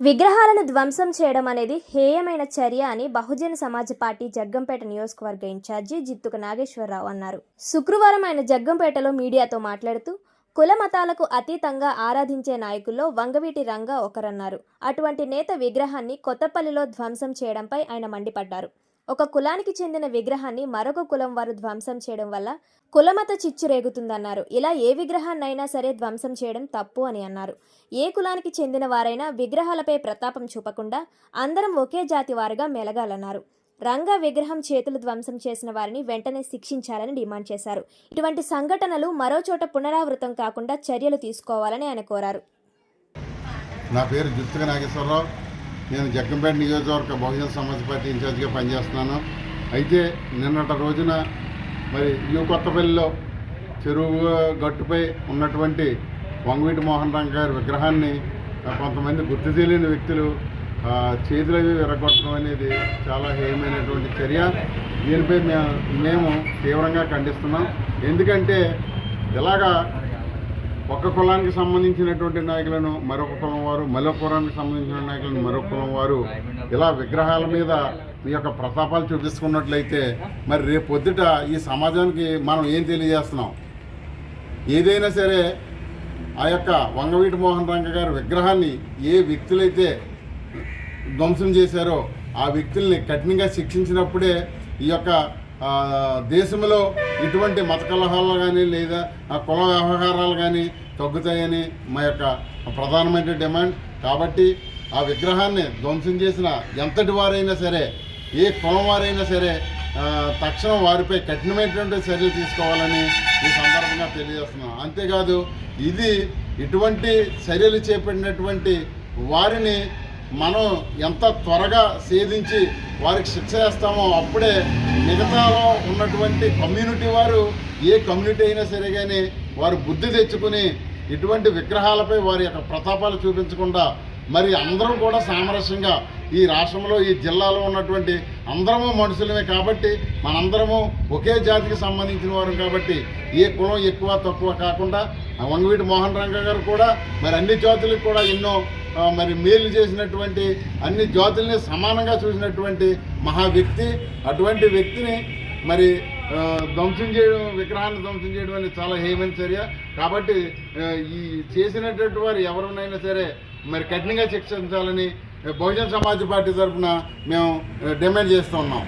విగ్రహాలను ధ్వంసం చేయడం అనేది హేయమైన చర్య అని బహుజన సమాజ్ పార్టీ జగ్గంపేట నియోజకవర్గ ఇన్ఛార్జి జిత్తుక నాగేశ్వరరావు అన్నారు. శుక్రవారం ఆయన జగ్గంపేటలో మీడియాతో మాట్లాడుతూ కుల మతాలకు అతీతంగా ఆరాధించే నాయకుల్లో వంగవీటి రంగా ఒకరన్నారు. అటువంటి నేత విగ్రహాన్ని కొత్తపల్లిలో ధ్వంసం చేయడంపై ఆయన మండిపడ్డారు. ఒక కులానికి చెందిన విగ్రహాన్ని మరొక కులం వారు ధ్వంసం చేయడం వల్ల కులమత చిచ్చు రేగుతుందన్నారు. ఇలా ఏ విగ్రహాన్నైనా సరే ధ్వంసం చేయడం తప్పు అని అన్నారు. ఏ కులానికి చెందిన వారైనా విగ్రహాలపై ప్రతాపం చూపకుండా అందరం ఒకే జాతి వారుగా మెలగాలన్నారు. రంగా విగ్రహం చేతులు ధ్వంసం చేసిన వారిని వెంటనే శిక్షించాలని డిమాండ్ చేశారు. ఇటువంటి సంఘటనలు మరో చోట పునరావృతం కాకుండా చర్యలు తీసుకోవాలని ఆయన కోరారు. నా పేరు జుత్తుక నాగేశ్వరరావు. నేను జగ్గంపేట నియోజకవర్గ బహుజన సమాజ్ పార్టీ ఇన్ఛార్జ్గా పనిచేస్తున్నాను. అయితే నిన్నటి రోజున మరి యూ కొత్తపల్లిలో చెరువు గట్టుపై ఉన్నటువంటి వంగవీటి మోహన్ రామ్ గారి విగ్రహాన్ని కొంతమంది గుర్తు తెలియని వ్యక్తులు చేతులవి విరగొట్టడం అనేది చాలా హేయమైనటువంటి చర్య. దీనిపై మేము మేము తీవ్రంగా ఖండిస్తున్నాం. ఎందుకంటే ఇలాగా ఒక కులానికి సంబంధించినటువంటి నాయకులను మరొక కులం వారు మరొక కులానికి సంబంధించిన నాయకులను మరొక కులం వారు ఇలా విగ్రహాల మీద మీ యొక్క ప్రతాపాలు చూపించుకున్నట్లయితే మరి రేపు పొద్దుట ఈ సమాజానికి మనం ఏం తెలియజేస్తున్నాం? ఏదైనా సరే ఆ యొక్క వంగవీటి మోహన్ రంగ గారి విగ్రహాన్ని ఏ వ్యక్తులైతే ధ్వంసం చేశారో ఆ వ్యక్తుల్ని కఠినంగా శిక్షించినప్పుడే ఈ యొక్క దేశంలో ఇటువంటి మత కలహాలు కానీ లేదా కుల వ్యవహారాలు కానీ తగ్గుతాయని మా యొక్క ప్రధానమైన డిమాండ్. కాబట్టి ఆ విగ్రహాన్ని ధ్వంసం చేసిన ఎంతటి వారైనా సరే ఏ కులం వారైనా సరే తక్షణం వారిపై కఠినమైనటువంటి చర్యలు తీసుకోవాలని ఈ సందర్భంగా తెలియజేస్తున్నాం అంతేకాదు ఇది ఇటువంటి చర్యలు చేపట్టినటువంటి వారిని మనం ఎంత త్వరగా సేధించి వారికి శిక్ష వేస్తామో అప్పుడే మిగతాలో ఉన్నటువంటి కమ్యూనిటీ వారు ఏ కమ్యూనిటీ అయినా సరే కానీ వారు బుద్ధి తెచ్చుకుని ఇటువంటి విగ్రహాలపై వారి యొక్క ప్రతాపాలు చూపించకుండా మరి అందరం కూడా సామరస్యంగా ఈ రాష్ట్రంలో ఈ జిల్లాలో ఉన్నటువంటి అందరము మనుషులమే కాబట్టి మనందరము ఒకే జాతికి సంబంధించిన వారు కాబట్టి ఏ కులం ఎక్కువ తక్కువ కాకుండా వంగవీటి మోహన్ రంగ గారు కూడా మరి అన్ని జాతులకు కూడా ఎన్నో మరి మేలు చేసినటువంటి అన్ని జాతుల్ని సమానంగా చూసినటువంటి మహా వ్యక్తి. అటువంటి వ్యక్తిని మరి ధ్వంసం చేయడం విగ్రహాన్ని ధ్వంసం చేయడం అనేది చాలా హేమైన చర్య. కాబట్టి ఈ చేసినటువంటి వారు ఎవరినైనా సరే మరి కఠినంగా శిక్షించాలని బహుజన సమాజ్ పార్టీ తరఫున మేము డిమాండ్ చేస్తూ ఉన్నాం.